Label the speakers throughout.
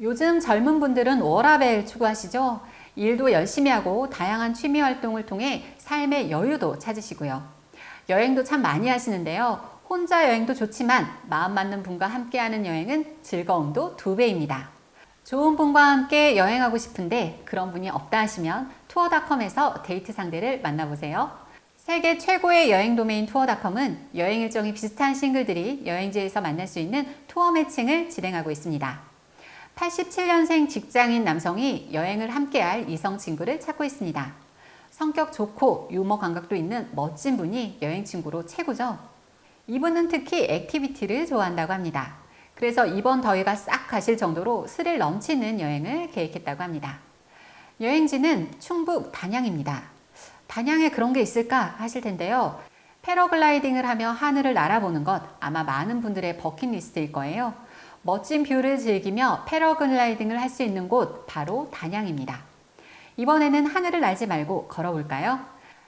Speaker 1: 요즘 젊은 분들은 워라벨 추구하시죠? 일도 열심히 하고 다양한 취미 활동을 통해 삶의 여유도 찾으시고요. 여행도 참 많이 하시는데요. 혼자 여행도 좋지만 마음 맞는 분과 함께하는 여행은 즐거움도 두 배입니다. 좋은 분과 함께 여행하고 싶은데 그런 분이 없다 하시면 투어닷컴에서 데이트 상대를 만나보세요. 세계 최고의 여행 도메인 투어닷컴은 여행 일정이 비슷한 싱글들이 여행지에서 만날 수 있는 투어 매칭을 진행하고 있습니다. 87년생 직장인 남성이 여행을 함께할 이성 친구를 찾고 있습니다. 성격 좋고 유머 감각도 있는 멋진 분이 여행 친구로 최고죠. 이분은 특히 액티비티를 좋아한다고 합니다. 그래서 이번 더위가 싹 가실 정도로 스릴 넘치는 여행을 계획했다고 합니다. 여행지는 충북 단양입니다. 단양에 그런 게 있을까 하실 텐데요. 패러글라이딩을 하며 하늘을 날아보는 것 아마 많은 분들의 버킷리스트일 거예요. 멋진 뷰를 즐기며 패러글라이딩을 할 수 있는 곳 바로 단양입니다. 이번에는 하늘을 날지 말고 걸어볼까요?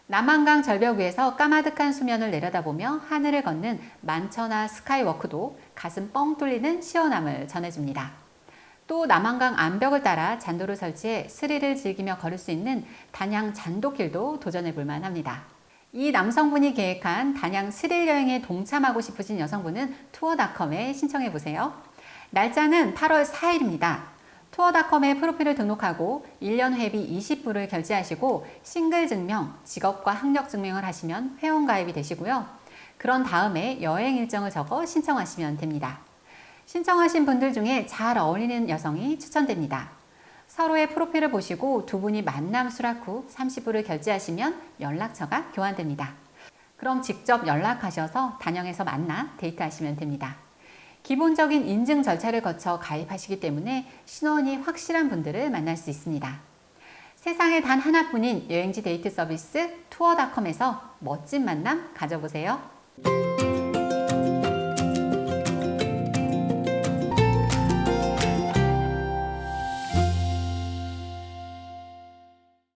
Speaker 1: 남한강 절벽 위에서 까마득한 수면을 내려다보며 하늘을 걷는 만천하 스카이워크도 가슴 뻥 뚫리는 시원함을 전해줍니다. 또 남한강 암벽을 따라 잔도를 설치해 스릴을 즐기며 걸을 수 있는 단양 잔도길도 도전해 볼 만 합니다. 이 남성분이 계획한 단양 스릴 여행에 동참하고 싶으신 여성분은 투어닷컴에 신청해 보세요. 날짜는 8월 4일입니다. 투어닷컴에 프로필을 등록하고 1년 회비 20불을 결제하시고 싱글 증명, 직업과 학력 증명을 하시면 회원 가입이 되시고요. 그런 다음에 여행 일정을 적어 신청하시면 됩니다. 신청하신 분들 중에 잘 어울리는 여성이 추천됩니다. 서로의 프로필을 보시고 두 분이 만남 수락 후 30불을 결제하시면 연락처가 교환됩니다. 그럼 직접 연락하셔서 단영에서 만나 데이트하시면 됩니다. 기본적인 인증 절차를 거쳐 가입하시기 때문에 신원이 확실한 분들을 만날 수 있습니다. 세상에 단 하나뿐인 여행지 데이트 서비스 투어닷컴에서 멋진 만남 가져보세요.